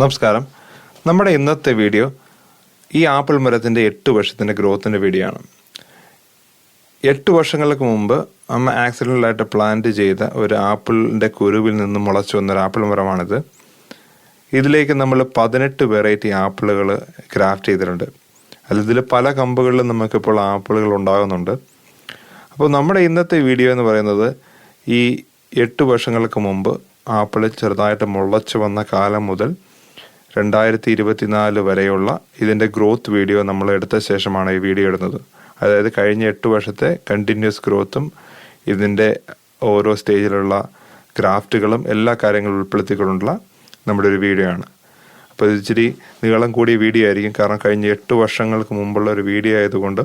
നമസ്കാരം. നമ്മുടെ ഇന്നത്തെ വീഡിയോ ഈ ആപ്പിൾ മരത്തിന്റെ എട്ട് വർഷത്തിന്റെ ഗ്രോത്തിന്റെ വീഡിയോ ആണ്. എട്ട് വർഷങ്ങൾക്ക് മുമ്പ് അമ്മ ആക്സിഡന്റലായിട്ട് പ്ലാന്റ് ചെയ്ത ഒരു ആപ്പിളിന്റെ കുരുവിൽ നിന്ന് മുളച്ചു വന്നൊരു ആപ്പിൾ മരമാണിത്. ഇതിലേക്ക് നമ്മൾ പതിനെട്ട് വെറൈറ്റി ആപ്പിളുകൾ ക്രാഫ്റ്റ് ചെയ്തിട്ടുണ്ട്. അതിൽ ഇതിൽ പല കമ്പുകളിലും നമുക്കിപ്പോൾ ആപ്പിളുകൾ ഉണ്ടാകുന്നുണ്ട്. അപ്പോൾ നമ്മുടെ ഇന്നത്തെ വീഡിയോ എന്ന് പറയുന്നത് ഈ എട്ട് വർഷങ്ങൾക്ക് മുമ്പ് ആപ്പിൾ ചെറുതായിട്ട് മുളച്ചു വന്ന കാലം മുതൽ രണ്ടായിരത്തി ഇരുപത്തിനാല് വരെയുള്ള ഇതിന്റെ ഗ്രോത്ത് വീഡിയോ നമ്മൾ എടുത്ത ശേഷമാണ് ഈ വീഡിയോ ഇടുന്നത്. അതായത് കഴിഞ്ഞ എട്ട് വർഷത്തെ കണ്ടിന്യൂസ് ഗ്രോത്തും ഇതിന്റെ ഓരോ സ്റ്റേജിലുള്ള ക്രാഫ്റ്റുകളും എല്ലാ കാര്യങ്ങളും ഉൾപ്പെടുത്തിക്കൊണ്ടുള്ള നമ്മുടെ ഒരു വീഡിയോ ആണ്. അപ്പോൾ ഇത് ഇച്ചിരി നീളം കൂടിയ വീഡിയോ ആയിരിക്കും. കാരണം കഴിഞ്ഞ എട്ട് വർഷങ്ങൾക്ക് മുമ്പുള്ള ഒരു വീഡിയോ ആയതുകൊണ്ട്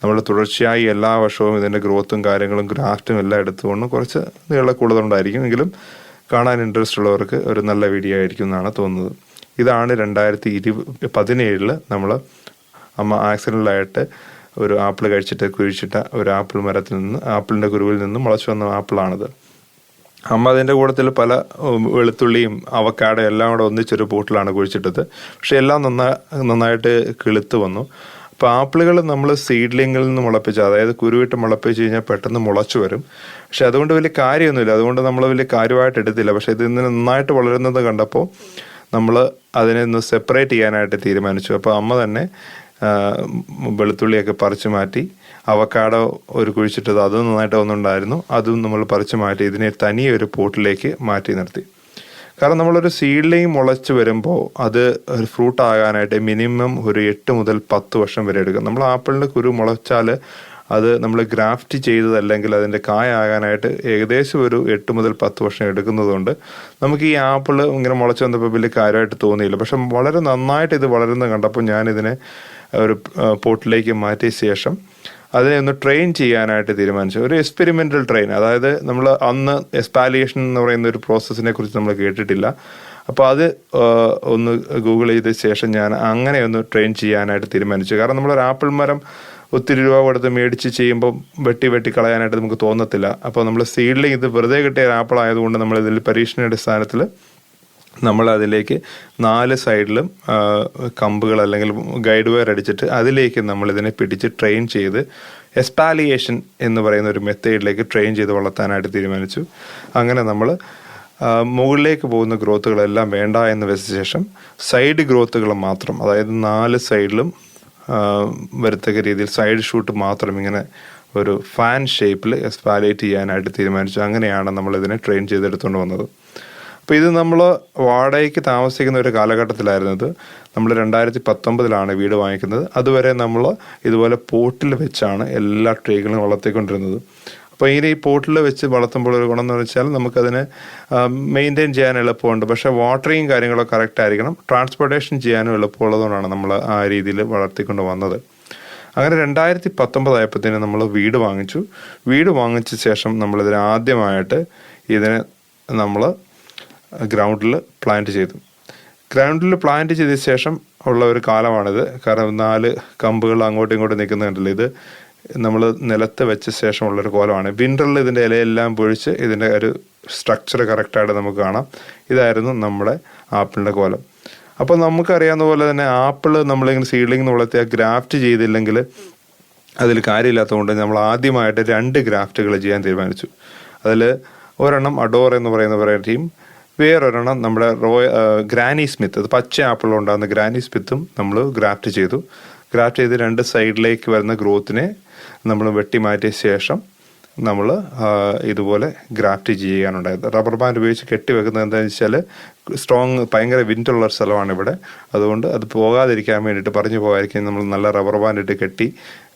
നമ്മൾ തുടർച്ചയായി എല്ലാ വർഷവും ഇതിന്റെ ഗ്രോത്തും കാര്യങ്ങളും ഗ്രാഫ്റ്റും എല്ലാം എടുത്തുകൊണ്ട് കുറച്ച് നീളം കൂടുതലുണ്ടായിരിക്കും എങ്കിലും കാണാൻ ഇൻട്രസ്റ്റ് ഉള്ളവർക്ക് ഒരു നല്ല വീഡിയോ ആയിരിക്കും എന്നാണ് തോന്നുന്നത്. ഇതാണ് രണ്ടായിരത്തി ഇരു പതിനേഴിൽ നമ്മൾ അമ്മ ആക്സിഡന്റലായിട്ട് ഒരു ആപ്പിൾ കഴിച്ചിട്ട് കുഴിച്ചിട്ട ഒരു ആപ്പിൾ മരത്തിൽ നിന്ന് ആപ്പിളിന്റെ കുരുവിൽ നിന്ന് മുളച്ചു വന്ന ആപ്പിളാണിത്. അമ്മ അതിന്റെ കൂടത്തിൽ പല വെളുത്തുള്ളിയും അവക്കാട എല്ലാം കൂടെ ഒന്നിച്ചൊരു പൂട്ടിലാണ് കുഴിച്ചിട്ടത്. പക്ഷെ എല്ലാം നന്നാ നന്നായിട്ട് കിളുത്ത് വന്നു. അപ്പോൾ ആപ്പിളുകൾ നമ്മൾ സീഡ്ലിങ്ങിൽ നിന്ന് മുളപ്പിച്ച് അതായത് കുരുവിട്ട് മുളപ്പിച്ച് കഴിഞ്ഞാൽ പെട്ടെന്ന് മുളച്ചു വരും. പക്ഷെ അതുകൊണ്ട് വലിയ കാര്യമൊന്നുമില്ല. അതുകൊണ്ട് നമ്മൾ വലിയ കാര്യമായിട്ട് എടുത്തില്ല. പക്ഷേ ഇത് ഇന്ന് നന്നായിട്ട് വളരുന്നത് കണ്ടപ്പോൾ നമ്മൾ അതിനെ ഒന്ന് സെപ്പറേറ്റ് ചെയ്യാനായിട്ട് തീരുമാനിച്ചു. അപ്പോൾ അമ്മ തന്നെ വെളുത്തുള്ളിയൊക്കെ പറിച്ചു മാറ്റി അവക്കാടോ ഒരു കുഴിച്ചിട്ടത് അത് നന്നായിട്ട് ഒന്നുണ്ടായിരുന്നു. അതും നമ്മൾ പറിച്ചു മാറ്റി ഇതിനെ തനിയെ ഒരു പോട്ടിലേക്ക് മാറ്റി നിർത്തി. കാരണം നമ്മളൊരു സീഡ്ലിങ് മുളച്ച് വരുമ്പോൾ അത് ഒരു ഫ്രൂട്ട് ആകാനായിട്ട് മിനിമം ഒരു എട്ട് മുതൽ പത്ത് വർഷം വരെ എടുക്കും. നമ്മൾ ആപ്പിളിന്റെ കുരു മുളച്ചാൽ അത് നമ്മൾ ഗ്രാഫ്റ്റ് ചെയ്തതല്ലെങ്കിൽ അതിന്റെ കായ ആകാനായിട്ട് ഏകദേശം ഒരു എട്ട് മുതൽ പത്ത് വർഷം എടുക്കുന്നതുകൊണ്ട് നമുക്ക് ഈ ആപ്പിൾ ഇങ്ങനെ മുളച്ച് വന്നപ്പോൾ വലിയ കാര്യമായിട്ട് തോന്നിയില്ല. പക്ഷെ വളരെ നന്നായിട്ട് ഇത് വളരുന്നത് കണ്ടപ്പോൾ ഞാനിതിനെ ഒരു പോട്ടിലേക്ക് മാറ്റിയ ശേഷം അതിനെ ഒന്ന് ട്രെയിൻ ചെയ്യാനായിട്ട് തീരുമാനിച്ചു. ഒരു എക്സ്പെരിമെന്റൽ ട്രെയിൻ. അതായത് നമ്മൾ അന്ന് എസ്പാലിയേഷൻ എന്ന് പറയുന്ന ഒരു പ്രോസസ്സിനെ കുറിച്ച് നമ്മൾ കേട്ടിട്ടില്ല. അപ്പോൾ അത് ഒന്ന് ഗൂഗിൾ ചെയ്ത ശേഷം ഞാൻ അങ്ങനെ ഒന്ന് ട്രെയിൻ ചെയ്യാനായിട്ട് തീരുമാനിച്ചു. കാരണം നമ്മളൊരു ആപ്പിൾ മരം ഒത്തിരി രൂപ കൊടുത്ത് മേടിച്ച് ചെയ്യുമ്പോൾ വെട്ടി വെട്ടി കളയാനായിട്ട് നമുക്ക് തോന്നത്തില്ല. അപ്പോൾ നമ്മൾ സീഡ്ലിങ് ഇത് വെറുതെ കിട്ടിയ ആപ്പിൾ ആയതുകൊണ്ട് നമ്മൾ ഇതിൽ പരീക്ഷണാടിസ്ഥാനത്തിൽ നമ്മൾ അതിലേക്ക് നാല് സൈഡിലും കമ്പുകൾ അല്ലെങ്കിൽ ഗൈഡ് വയർ അടിച്ചിട്ട് അതിലേക്ക് നമ്മൾ ഇതിനെ പിടിച്ച് ട്രെയിൻ ചെയ്ത് എസ്പാലിയേഷൻ എന്ന് പറയുന്ന ഒരു മെത്തേഡിലേക്ക് ട്രെയിൻ ചെയ്ത് വളർത്താനായിട്ട് തീരുമാനിച്ചു. അങ്ങനെ നമ്മൾ മുകളിലേക്ക് പോകുന്ന ഗ്രോത്തുകളെല്ലാം വേണ്ട എന്ന് വെച്ച ശേഷം സൈഡ് ഗ്രോത്തുകൾ മാത്രം അതായത് നാല് സൈഡിലും വരത്തക്ക രീതിയിൽ സൈഡ് ഷൂട്ട് മാത്രം ഇങ്ങനെ ഒരു ഫാൻ ഷേപ്പിൽ എസ്പാലേറ്റ് ചെയ്യാനായിട്ട് തീരുമാനിച്ചു. അങ്ങനെയാണ് നമ്മൾ ഇതിനെ ട്രെയിൻ ചെയ്തെടുത്തുകൊണ്ട് വന്നത്. അപ്പോൾ ഇത് നമ്മൾ വാടകയ്ക്ക് താമസിക്കുന്ന ഒരു കാലഘട്ടത്തിലായിരുന്നത് നമ്മൾ രണ്ടായിരത്തി പത്തൊമ്പതിലാണ് വീട് വാങ്ങിക്കുന്നത്. അതുവരെ നമ്മൾ ഇതുപോലെ പോട്ടിൽ വെച്ചാണ് എല്ലാ ട്രീകളും വളർത്തിക്കൊണ്ടിരുന്നത്. അപ്പോൾ ഇങ്ങനെ ഈ പോട്ടിൽ വെച്ച് വളർത്തുമ്പോൾ ഒരു ഗുണം എന്ന് വെച്ചാൽ നമുക്കതിനെ മെയിന്റെയിൻ ചെയ്യാൻ എളുപ്പമുണ്ട്. പക്ഷേ വാട്ടറിങ് കാര്യങ്ങളൊക്കെ കറക്റ്റ് ആയിരിക്കണം. ട്രാൻസ്പോർട്ടേഷൻ ചെയ്യാനും എളുപ്പമുള്ളതുകൊണ്ടാണ് നമ്മൾ ആ രീതിയിൽ വളർത്തിക്കൊണ്ട് വന്നത്. അങ്ങനെ രണ്ടായിരത്തി പത്തൊമ്പതായപ്പോഴത്തേന് നമ്മൾ വീട് വാങ്ങിച്ചു. വീട് വാങ്ങിച്ച ശേഷം നമ്മളിതിന് ആദ്യമായിട്ട് ഇതിനെ നമ്മൾ ഗ്രൗണ്ടിൽ പ്ലാന്റ് ചെയ്തു. ഗ്രൗണ്ടിൽ പ്ലാന്റ് ചെയ്ത ശേഷം ഉള്ള ഒരു കാലമാണിത്. കാരണം നാല് കമ്പുകൾ അങ്ങോട്ടും ഇങ്ങോട്ടും നിൽക്കുന്നുണ്ടല്ലോ. ഇത് നമ്മൾ നിലത്ത് വെച്ച ശേഷമുള്ള ഒരു കോലമാണ്. വിന്ററിൽ ഇതിന്റെ ഇലയെല്ലാം പൊഴിച്ച് ഇതിന്റെ ഒരു സ്ട്രക്ചർ കറക്റ്റായിട്ട് നമുക്ക് കാണാം. ഇതായിരുന്നു നമ്മുടെ ആപ്പിളിന്റെ കോലം. അപ്പോൾ നമുക്കറിയാവുന്ന പോലെ തന്നെ ആപ്പിൾ നമ്മളിങ്ങനെ സീഡ്ലിംഗ് വളർത്തിയ ഗ്രാഫ്റ്റ് ചെയ്തില്ലെങ്കിൽ അതിൽ കാര്യമില്ലാത്തതുകൊണ്ട് നമ്മൾ ആദ്യമായിട്ട് രണ്ട് ഗ്രാഫ്റ്റുകൾ ചെയ്യാൻ തീരുമാനിച്ചു. അതിൽ ഒരെണ്ണം അഡോർ എന്ന് പറയുന്ന വെറൈറ്റിയും വേറൊരെണ്ണം നമ്മുടെ റോയ ഗ്രാനി സ്മിത്ത് അത് പച്ച ആപ്പിൾ ഉണ്ടാകുന്ന ഗ്രാനി സ്മിത്തും നമ്മൾ ഗ്രാഫ്റ്റ് ചെയ്തു. ഗ്രാഫ്റ്റ് ചെയ്ത് രണ്ട് സൈഡിലേക്ക് വരുന്ന ഗ്രോത്തിനെ നമ്മൾ വെട്ടി മാറ്റിയ ശേഷം നമ്മൾ ഇതുപോലെ ഗ്രാഫ്റ്റ് ചെയ്യാനുണ്ടായത്. റബ്ബർ ബാൻഡ് ഉപയോഗിച്ച് കെട്ടി വെക്കുന്നത് എന്താണെന്ന് വെച്ചാൽ സ്ട്രോങ് ഭയങ്കര വിൻഡുള്ള ഒരു സ്ഥലമാണ് ഇവിടെ. അതുകൊണ്ട് അത് പോകാതിരിക്കാൻ വേണ്ടിയിട്ട് പറഞ്ഞു പോകാതിരിക്കാൻ നമ്മൾ നല്ല റബ്ബർ ബാൻഡ് ഇട്ട് കെട്ടി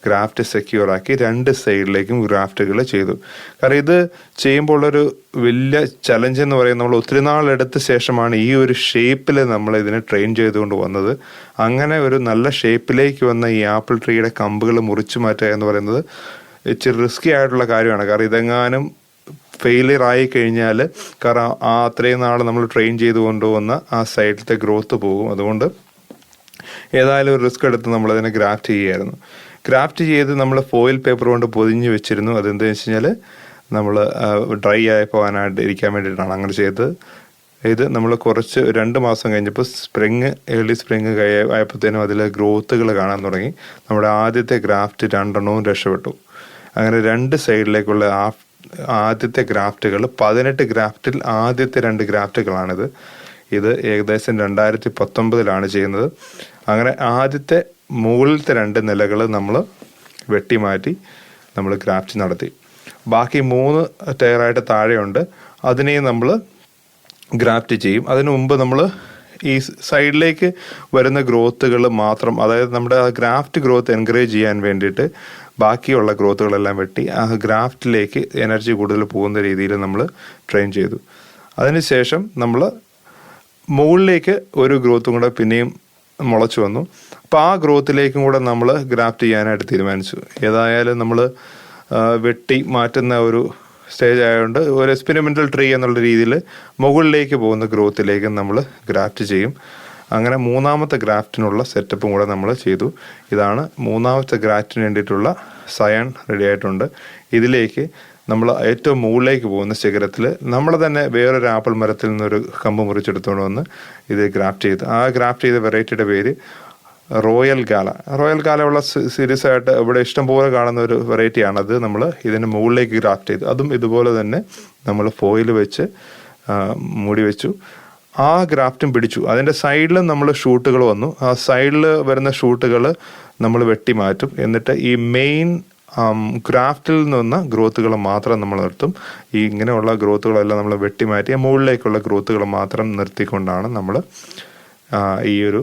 ഗ്രാഫ്റ്റ് സെക്യൂർ ആക്കി രണ്ട് സൈഡിലേക്കും ഗ്രാഫ്റ്റുകൾ ചെയ്തു. കാരണം ഇത് ചെയ്യുമ്പോൾ ഒരു വലിയ ചലഞ്ച് എന്ന് പറയുന്നത് നമ്മൾ ഒത്തിരി നാളെടുത്ത ശേഷമാണ് ഈ ഒരു ഷേപ്പിൽ നമ്മൾ ഇതിനെ ട്രെയിൻ ചെയ്തുകൊണ്ട് വന്നത്. അങ്ങനെ ഒരു നല്ല ഷേപ്പിലേക്ക് വന്ന ഈ ആപ്പിൾ ട്രീയുടെ കമ്പുകൾ മുറിച്ചു മാറ്റുക എന്ന് പറയുന്നത് ഇച്ചിരി റിസ്കി ആയിട്ടുള്ള കാര്യമാണ്. കാരണം ഇതെങ്ങാനും ഫെയിലിയർ ആയി കഴിഞ്ഞാൽ കാരണം ആ അത്രയും നാൾ നമ്മൾ ട്രെയിൻ ചെയ്ത് കൊണ്ടുവന്ന ആ സൈഡിലത്തെ ഗ്രോത്ത് പോകും. അതുകൊണ്ട് ഏതായാലും ഒരു റിസ്ക് എടുത്ത് നമ്മൾ അതിനെ ഗ്രാഫ്റ്റ് ചെയ്യുമായിരുന്നു ഗ്രാഫ്റ്റ് ചെയ്ത് നമ്മൾ ഫോയിൽ പേപ്പർ കൊണ്ട് പൊതിഞ്ഞ് വെച്ചിരുന്നു. അതെന്താണെന്ന് വെച്ച് കഴിഞ്ഞാൽ നമ്മൾ ഡ്രൈ ആയി പോകാനായിട്ട് ഇരിക്കാൻ വേണ്ടിയിട്ടാണ് അങ്ങനെ ചെയ്തത്. ഇത് നമ്മൾ കുറച്ച് രണ്ട് മാസം കഴിഞ്ഞപ്പോൾ സ്പ്രിങ് ഏർലി സ്പ്രിങ് ആയപ്പോഴത്തേനും അതിൽ ഗ്രോത്തുകൾ കാണാൻ തുടങ്ങി. നമ്മുടെ ആദ്യത്തെ ഗ്രാഫ്റ്റ് രണ്ടെണ്ണവും രക്ഷപ്പെട്ടു. അങ്ങനെ രണ്ട് സൈഡിലേക്കുള്ള ആ ആദ്യത്തെ ഗ്രാഫ്റ്റുകൾ പതിനെട്ട് ഗ്രാഫ്റ്റിൽ ആദ്യത്തെ രണ്ട് ഗ്രാഫ്റ്റുകളാണിത്. ഇത് ഏകദേശം രണ്ടായിരത്തി പത്തൊമ്പതിലാണ് ചെയ്യുന്നത്. അങ്ങനെ ആദ്യത്തെ മുകളിലത്തെ രണ്ട് നിലകൾ നമ്മൾ വെട്ടിമാറ്റി നമ്മൾ ഗ്രാഫ്റ്റ് നടത്തി. ബാക്കി മൂന്ന് ടയറായിട്ട് താഴെയുണ്ട്. അതിനെയും നമ്മൾ ഗ്രാഫ്റ്റ് ചെയ്യും. അതിനു മുമ്പ് നമ്മൾ ഈ സൈഡിലേക്ക് വരുന്ന ഗ്രോത്തുകൾ മാത്രം അതായത് നമ്മുടെ ഗ്രാഫ്റ്റ് ഗ്രോത്ത് എൻകറേജ് ചെയ്യാൻ വേണ്ടിയിട്ട് ബാക്കിയുള്ള ഗ്രോത്തുകളെല്ലാം വെട്ടി ആ ഗ്രാഫ്റ്റിലേക്ക് എനർജി കൂടുതൽ പോകുന്ന രീതിയിൽ നമ്മൾ ട്രെയിൻ ചെയ്തു. അതിനുശേഷം നമ്മൾ മുകളിലേക്ക് ഒരു ഗ്രോത്തും കൂടെ പിന്നെയും മുളച്ചു വന്നു. അപ്പോൾ ആ ഗ്രോത്തിലേക്കും കൂടെ നമ്മൾ ഗ്രാഫ്റ്റ് ചെയ്യാനായിട്ട് തീരുമാനിച്ചു. ഏതായാലും നമ്മൾ വെട്ടി മാറ്റുന്ന ഒരു സ്റ്റേജ് ആയതുകൊണ്ട് ഒരു എക്സ്പെരിമെന്റൽ ട്രീ എന്നുള്ള രീതിയിൽ മുകളിലേക്ക് പോകുന്ന ഗ്രോത്തിലേക്ക് നമ്മൾ ഗ്രാഫ്റ്റ് ചെയ്യും. അങ്ങനെ മൂന്നാമത്തെ ഗ്രാഫ്റ്റിനുള്ള സെറ്റപ്പും കൂടെ നമ്മൾ ചെയ്തു. ഇതാണ് മൂന്നാമത്തെ ഗ്രാഫ്റ്റിന് വേണ്ടിയിട്ടുള്ള സയൺ റെഡി ആയിട്ടുണ്ട്. ഇതിലേക്ക് നമ്മൾ ഏറ്റവും മുകളിലേക്ക് പോകുന്ന ശിഖരത്തിൽ നമ്മൾ തന്നെ വേറൊരു ആപ്പിൾ മരത്തിൽ നിന്നൊരു കമ്പ് മുറിച്ചെടുത്തുകൊണ്ട് വന്ന് ഇത് ഗ്രാഫ്റ്റ് ചെയ്ത്. ആ ഗ്രാഫ്റ്റ് ചെയ്ത വെറൈറ്റിയുടെ പേര് റോയൽ ഗാല. റോയൽ ഗാലയുള്ള സീരീസ് ആയിട്ട് ഇവിടെ ഇഷ്ടംപോലെ കാണുന്ന ഒരു വെറൈറ്റിയാണ് അത് നമ്മൾ ഇതിന് മുകളിലേക്ക് ഗ്രാഫ്റ്റ് ചെയ്തു. അതും ഇതുപോലെ തന്നെ നമ്മൾ ഫോയിൽ വെച്ച് മൂടി വെച്ചു. ആ ഗ്രാഫ്റ്റും പിടിച്ചു. അതിന്റെ സൈഡിൽ നമ്മൾ ഷൂട്ടുകൾ വന്നു. ആ സൈഡിൽ വരുന്ന ഷൂട്ടുകൾ നമ്മൾ വെട്ടി മാറ്റും. എന്നിട്ട് ഈ മെയിൻ ഗ്രാഫ്റ്റിൽ നിന്ന് ഗ്രോത്തുകൾ മാത്രം നമ്മൾ നിർത്തും. ഈ ഇങ്ങനെയുള്ള ഗ്രോത്തുകളെല്ലാം നമ്മൾ വെട്ടി മാറ്റി മുകളിലേക്കുള്ള ഗ്രോത്തുകൾ മാത്രം നിർത്തിക്കൊണ്ടാണ് നമ്മൾ ഈ ഒരു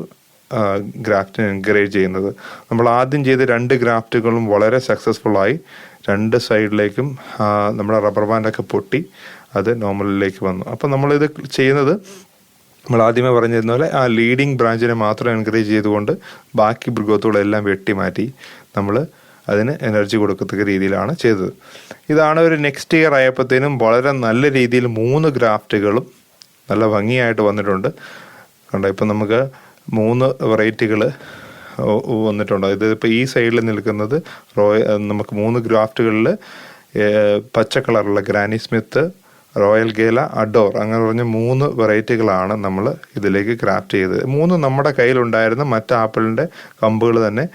ഗ്രാഫ്റ്റിനെ എൻകറേജ് ചെയ്യുന്നത്. നമ്മൾ ആദ്യം ചെയ്ത രണ്ട് ഗ്രാഫ്റ്റുകളും വളരെ സക്സസ്ഫുള്ളായി രണ്ട് സൈഡിലേക്കും നമ്മുടെ റബ്ബർ ബാൻഡൊക്കെ പൊട്ടി അത് നോർമലിലേക്ക് വന്നു. അപ്പം നമ്മളിത് ചെയ്യുന്നത് നമ്മൾ ആദ്യമേ പറഞ്ഞിരുന്ന പോലെ ആ ലീഡിങ് ബ്രാഞ്ചിനെ മാത്രം എൻകറേജ് ചെയ്തുകൊണ്ട് ബാക്കി മൃഗത്തോടെല്ലാം വെട്ടി മാറ്റി നമ്മൾ അതിന് എനർജി കൊടുക്കത്തക്ക രീതിയിലാണ് ചെയ്തത്. ഇതാണ് ഒരു നെക്സ്റ്റ് ഇയർ ആയപ്പോഴത്തേനും വളരെ നല്ല രീതിയിൽ മൂന്ന് ഗ്രാഫ്റ്റുകളും നല്ല ഭംഗിയായിട്ട് വന്നിട്ടുണ്ട്. കണ്ടോ ഇപ്പം നമുക്ക് മൂന്ന് വെറൈറ്റികൾ വന്നിട്ടുണ്ട്. ഇത് ഇപ്പോൾ ഈ സൈഡിൽ നിൽക്കുന്നത് റോയ നമുക്ക് മൂന്ന് ഗ്രാഫ്റ്റുകളിൽ പച്ച കളറുള്ള Granny Smith royal gala adore അങ്ങനെ പറഞ്ഞ മൂന്ന് വെറൈറ്റികളാണ് നമ്മൾ ഇതിലേക്ക് ക്രാഫ്റ്റ് ചെയ്തത്. മൂന്ന് നമ്മുടെ കയ്യിലുണ്ടായിരുന്ന മറ്റ് ആപ്പിളിന്റെ കമ്പുകൾ തന്നെ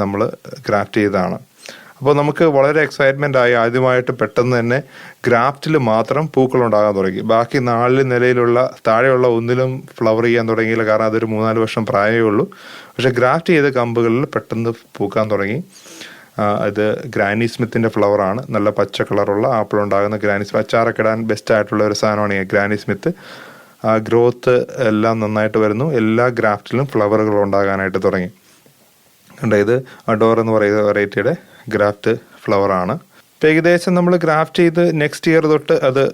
നമ്മൾ ക്രാഫ്റ്റ് ചെയ്തതാണ്. അപ്പോൾ നമുക്ക് വളരെ എക്സൈറ്റ്മെന്റ് ആയി ആദ്യമായിട്ട് പെട്ടെന്ന് തന്നെ ഗ്രാഫ്റ്റിൽ മാത്രം പൂക്കൾ ഉണ്ടാകാൻ തുടങ്ങി. ബാക്കി നാല് നിലയിലുള്ള താഴെയുള്ള ഒന്നിലും ഫ്ലവർ ചെയ്യാൻ തുടങ്ങിയില്ല കാരണം അതൊരു മൂന്നാൽ വർഷം പ്രായമേ ഉള്ളൂ. പക്ഷേ ഗ്രാഫ്റ്റ് ചെയ്ത കമ്പുകളിൽ പെട്ടെന്ന് പൂക്കാൻ തുടങ്ങി. ഇത് ഗ്രാനി സ്മിത്തിന്റെ ഫ്ലവറാണ് നല്ല പച്ച കളറുള്ള ആപ്പിൾ ഉണ്ടാകുന്ന ഗ്രാനി സ്മിത്ത് അച്ചാറൊക്കെ ഇടാൻ ബെസ്റ്റ് ആയിട്ടുള്ള ഒരു സാധനമാണ് ഈ ഗ്രാനി സ്മിത്ത് ആ ഗ്രോത്ത് എല്ലാം നന്നായിട്ട് വരുന്നു. എല്ലാ ഗ്രാഫ്റ്റിലും ഫ്ലവറുകൾ ഉണ്ടാകാനായിട്ട് തുടങ്ങി. കണ്ടോ ഇത് അഡോർ എന്ന് പറയുന്ന വെറൈറ്റിയുടെ ഗ്രാഫ്റ്റ് ഫ്ലവറാണ് ഇപ്പം ഏകദേശം നമ്മൾ ഗ്രാഫ്റ്റ് ചെയ്ത് നെക്സ്റ്റ് ഇയർ തൊട്ട് അത്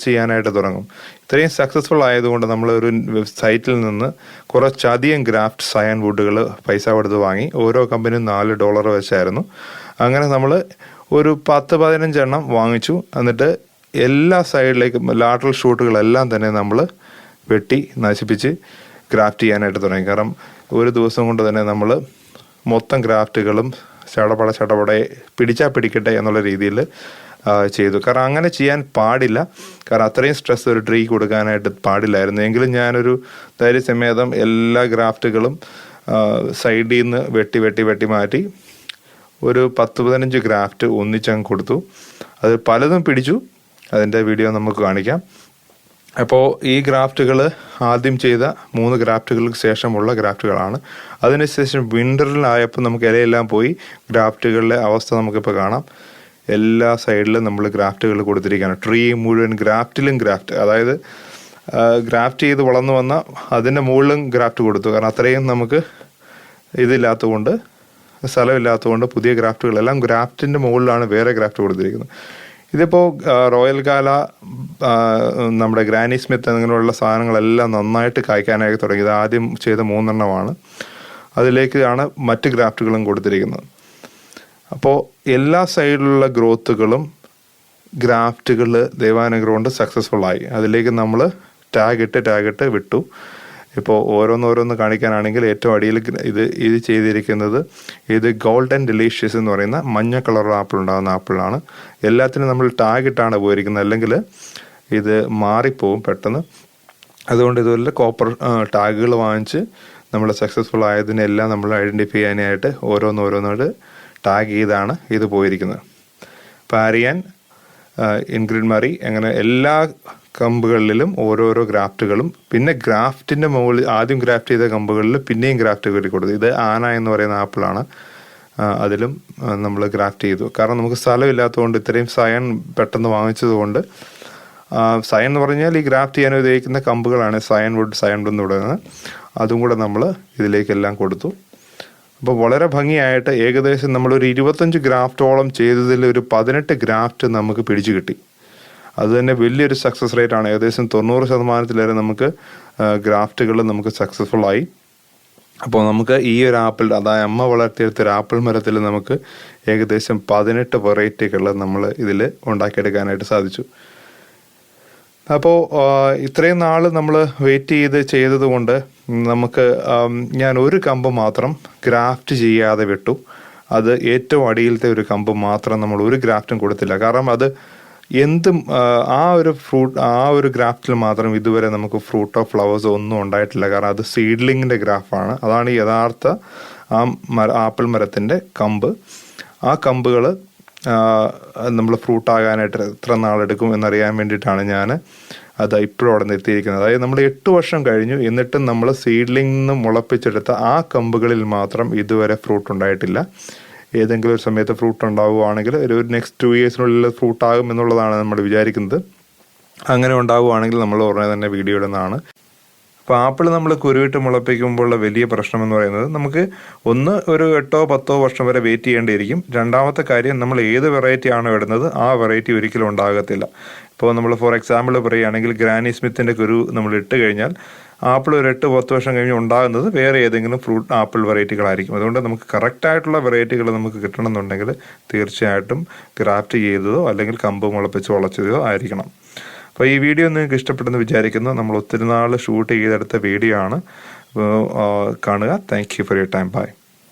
ചെയ്യാനായിട്ട് തുടങ്ങും. ഇത്രയും സക്സസ്ഫുൾ ആയതുകൊണ്ട് നമ്മൾ ഒരു സൈറ്റിൽ നിന്ന് കുറച്ചധികം ഗ്രാഫ്റ്റ് സയൻ വുഡുകൾ പൈസ കൊടുത്ത് വാങ്ങി. ഓരോ കമ്പനിയും നാല് ഡോളർ വെച്ചായിരുന്നു. അങ്ങനെ നമ്മൾ ഒരു പത്ത് പതിനഞ്ചെണ്ണം വാങ്ങിച്ചു. എന്നിട്ട് എല്ലാ സൈഡിലേക്കും ലാറ്ററൽ ഷൂട്ടുകളെല്ലാം തന്നെ നമ്മൾ വെട്ടി നശിപ്പിച്ച് ഗ്രാഫ്റ്റ് ചെയ്യാനായിട്ട് തുടങ്ങി. കാരണം ഒരു ദിവസം കൊണ്ട് തന്നെ നമ്മൾ മൊത്തം ഗ്രാഫ്റ്റുകളും ചടപട ചടപടെ പിടിച്ചാൽ പിടിക്കട്ടെ എന്നുള്ള രീതിയിൽ ചെയ്തു. കാരണം അങ്ങനെ ചെയ്യാൻ പാടില്ല. കാരണം അത്രയും സ്ട്രെസ് ഒരു ട്രീ കൊടുക്കാനായിട്ട് പാടില്ലായിരുന്നു. എങ്കിലും ഞാനൊരു ധൈര്യസമേതം എല്ലാ ഗ്രാഫ്റ്റുകളും സൈഡിൽ നിന്ന് വെട്ടി വെട്ടി വെട്ടി മാറ്റി ഒരു പത്ത് പതിനഞ്ച് ഗ്രാഫ്റ്റ് ഒന്നിച്ചങ്ങ് കൊടുത്തു. അത് പലതും പിടിച്ചു. അതിന്റെ വീഡിയോ നമുക്ക് കാണിക്കാം. അപ്പോൾ ഈ ഗ്രാഫ്റ്റുകൾ ആദ്യം ചെയ്ത മൂന്ന് ഗ്രാഫ്റ്റുകൾക്ക് ശേഷമുള്ള ഗ്രാഫ്റ്റുകളാണ്. അതിനുശേഷം വിന്ററിലായപ്പോൾ നമുക്ക് ഇലയെല്ലാം പോയി. ഗ്രാഫ്റ്റുകളുടെ അവസ്ഥ നമുക്കിപ്പോൾ കാണാം. എല്ലാ സൈഡിലും നമ്മൾ ഗ്രാഫ്റ്റുകൾ കൊടുത്തിരിക്കുകയാണ്. ട്രീ മുഴുവൻ ഗ്രാഫ്റ്റിലും ഗ്രാഫ്റ്റ്. അതായത് ഗ്രാഫ്റ്റ് ചെയ്ത് വളർന്നു വന്ന അതിന്റെ മുകളിലും ഗ്രാഫ്റ്റ് കൊടുത്തു. കാരണം അത്രയും നമുക്ക് ഇതില്ലാത്തതുകൊണ്ട് സ്ഥലമില്ലാത്തതുകൊണ്ട് പുതിയ ഗ്രാഫ്റ്റുകളെല്ലാം ഗ്രാഫ്റ്റിന്റെ മുകളിലാണ് വേറെ ഗ്രാഫ്റ്റ് കൊടുത്തിരിക്കുന്നത്. ഇതിപ്പോൾ റോയൽ കാല നമ്മുടെ ഗ്രാനി സ്മിത്ത് അങ്ങനെയുള്ള സാധനങ്ങളെല്ലാം നന്നായിട്ട് കായ്ക്കാനായി തുടങ്ങിയത് ആദ്യം ചെയ്ത മൂന്നെണ്ണമാണ്. അതിലേക്കാണ് മറ്റ് ഗ്രാഫ്റ്റുകളും കൊടുത്തിരിക്കുന്നത്. അപ്പോൾ എല്ലാ സൈഡിലുള്ള ഗ്രോത്തുകളും ഗ്രാഫ്റ്റുകൾ ദൈവാനുഗ്രഹം കൊണ്ട് സക്സസ്ഫുൾ ആയി. അതിലേക്ക് നമ്മൾ ടാഗ് ഇട്ട് ടാഗ് ഇട്ട് വിട്ടു. ഇപ്പോൾ ഓരോന്നോരോന്ന് കാണിക്കാനാണെങ്കിൽ ഏറ്റവും അടിയിൽ ഇത് ഇത് ചെയ്തിരിക്കുന്നത് ഇത് ഗോൾഡൻ ഡെലീഷ്യസ് എന്ന് പറയുന്ന മഞ്ഞ കളറുള്ള ആപ്പിൾ ഉണ്ടാകുന്ന ആപ്പിളാണ് എല്ലാത്തിനും നമ്മൾ ടാഗ് ഇട്ടാണ് പോയിരിക്കുന്നത്. അല്ലെങ്കിൽ ഇത് മാറിപ്പോവും പെട്ടെന്ന്. അതുകൊണ്ട് ഇതുപോലെ കോപ്പർ ടാഗുകൾ വാങ്ങിച്ച് നമ്മൾ സക്സസ്ഫുൾ ആയതിനെല്ലാം നമ്മൾ ഐഡന്റിഫൈ ചെയ്യാനായിട്ട് ഓരോന്ന് ഓരോന്നോട് ടാഗ് ചെയ്താണ് ഇത് പോയിരിക്കുന്നത്. അപ്പോൾ അറിയാൻ ഇൻഗ്രിഡ് മറി അങ്ങനെ എല്ലാ കമ്പുകളിലും ഓരോരോ ഗ്രാഫ്റ്റുകളും പിന്നെ ഗ്രാഫ്റ്റിന്റെ മുകളിൽ ആദ്യം ഗ്രാഫ്റ്റ് ചെയ്ത കമ്പുകളിൽ പിന്നെയും ഗ്രാഫ്റ്റ് കയറി കൊടുത്തു. ഇത് ആന എന്ന് പറയുന്ന ആപ്പിളാണ്. അതിലും നമ്മൾ ഗ്രാഫ്റ്റ് ചെയ്തു. കാരണം നമുക്ക് സ്ഥലമില്ലാത്തതുകൊണ്ട് ഇത്രയും സയൺ പെട്ടെന്ന് വാങ്ങിച്ചതുകൊണ്ട് സയൻ എന്ന് പറഞ്ഞാൽ ഈ ഗ്രാഫ്റ്റ് ചെയ്യാൻ ഉപയോഗിക്കുന്ന കമ്പുകളാണ് സയൺ വുഡ് സയൺ വുഡ് എന്ന് പറയുന്നത്. അതും കൂടെ നമ്മൾ ഇതിലേക്കെല്ലാം കൊടുത്തു. അപ്പോൾ വളരെ ഭംഗിയായിട്ട് ഏകദേശം നമ്മളൊരു ഇരുപത്തഞ്ച് ഗ്രാഫ്റ്റോളം ചെയ്തതിൽ ഒരു പതിനെട്ട് ഗ്രാഫ്റ്റ് നമുക്ക് പിടിച്ചു കിട്ടി. അത് തന്നെ വലിയൊരു സക്സസ് റേറ്റ് ആണ്. ഏകദേശം തൊണ്ണൂറ് ശതമാനത്തിലേറെ നമുക്ക് ഗ്രാഫ്റ്റുകൾ നമുക്ക് സക്സസ്ഫുൾ ആയി. അപ്പോൾ നമുക്ക് ഈ ഒരു ആപ്പിൾ അതായത് അമ്മ വളർത്തിയെടുത്ത ഒരു ആപ്പിൾ മരത്തിൽ നമുക്ക് ഏകദേശം പതിനെട്ട് വെറൈറ്റികൾ നമ്മൾ ഇതിൽ ഉണ്ടാക്കിയെടുക്കാനായിട്ട് സാധിച്ചു. അപ്പോൾ ഇത്രയും നാൾ നമ്മൾ വെയിറ്റ് ചെയ്ത് ചെയ്തതുകൊണ്ട് നമുക്ക് ഞാൻ ഒരു കമ്പ് മാത്രം ഗ്രാഫ്റ്റ് ചെയ്യാതെ വിട്ടു. അത് ഏറ്റവും അടിയിലത്തെ ഒരു കമ്പ് മാത്രം നമ്മൾ ഒരു ഗ്രാഫ്റ്റും കൊടുത്തില്ല. കാരണം അത് എന്തും ആ, ഒരു ഫ്രൂട്ട് ആ ഒരു ഗ്രാഫ്റ്റിൽ മാത്രം ഇതുവരെ നമുക്ക് ഫ്രൂട്ടോ ഫ്ലവേഴ്സോ ഒന്നും ഉണ്ടായിട്ടില്ല. കാരണം അത് സീഡ്ലിങ്ങിന്റെ ഗ്രാഫാണ് അതാണ് യഥാർത്ഥ ആ മര ആപ്പിൾ മരത്തിന്റെ കമ്പ്. ആ കമ്പുകൾ നമ്മൾ ഫ്രൂട്ട് ആകാനായിട്ട് എത്ര നാളെടുക്കും എന്നറിയാൻ വേണ്ടിയിട്ടാണ് ഞാൻ അത് ഇപ്പോഴും അവിടെ നിർത്തിയിരിക്കുന്നത്. അതായത് നമ്മൾ എട്ട് വർഷം കഴിഞ്ഞു എന്നിട്ടും നമ്മൾ സീഡ്ലിംഗ് നിന്ന് മുളപ്പിച്ചെടുത്ത ആ കമ്പുകളിൽ മാത്രം ഇതുവരെ ഫ്രൂട്ട് ഉണ്ടായിട്ടില്ല. ഏതെങ്കിലും ഒരു സമയത്ത് ഫ്രൂട്ട് ഉണ്ടാവുകയാണെങ്കിൽ ഒരു നെക്സ്റ്റ് ടു ഇയേഴ്സിനുള്ളിൽ ഫ്രൂട്ട് ആകും എന്നുള്ളതാണ് നമ്മൾ വിചാരിക്കുന്നത്. അങ്ങനെ ഉണ്ടാവുകയാണെങ്കിൽ നമ്മൾ ഉടനെ തന്നെ വീഡിയോ ഇടുന്നതാണ്. അപ്പോൾ ആപ്പിൾ നമ്മൾ കുരുവിട്ട് മുളപ്പിക്കുമ്പോഴുള്ള വലിയ പ്രശ്നം എന്ന് പറയുന്നത് നമുക്ക് ഒന്ന് ഒരു എട്ടോ പത്തോ വർഷം വരെ വെയിറ്റ് ചെയ്യേണ്ടിയിരിക്കും. രണ്ടാമത്തെ കാര്യം നമ്മൾ ഏത് വെറൈറ്റി ആണോ ഇടുന്നത് ആ വെറൈറ്റി ഒരിക്കലും ഉണ്ടാകത്തില്ല. ഇപ്പോൾ നമ്മൾ ഫോർ എക്സാമ്പിൾ പറയുകയാണെങ്കിൽ ഗ്രാനി സ്മിത്തിന്റെ കുരു നമ്മൾ ഇട്ട് കഴിഞ്ഞാൽ ആപ്പിൾ ഒരു എട്ട് പത്ത് വർഷം കഴിഞ്ഞ് ഉണ്ടാകുന്നത് വേറെ ഏതെങ്കിലും ഫ്രൂട്ട് ആപ്പിൾ വെറൈറ്റികളായിരിക്കും അതുകൊണ്ട് നമുക്ക് കറക്റ്റായിട്ടുള്ള വെറൈറ്റികൾ നമുക്ക് കിട്ടണമെന്നുണ്ടെങ്കിൽ തീർച്ചയായിട്ടും ക്രാഫ്റ്റ് ചെയ്തതോ അല്ലെങ്കിൽ കമ്പ് മുളപ്പിച്ച് വളച്ചതോ ആയിരിക്കണം. അപ്പോൾ ഈ വീഡിയോ നിങ്ങൾക്ക് ഇഷ്ടപ്പെട്ടെന്ന് വിചാരിക്കുന്നു. നമ്മൾ ഒത്തിരി നാൾ ഷൂട്ട് ചെയ്തെടുത്ത വീഡിയോ ആണ്. കാണുക. Thank you for your time bye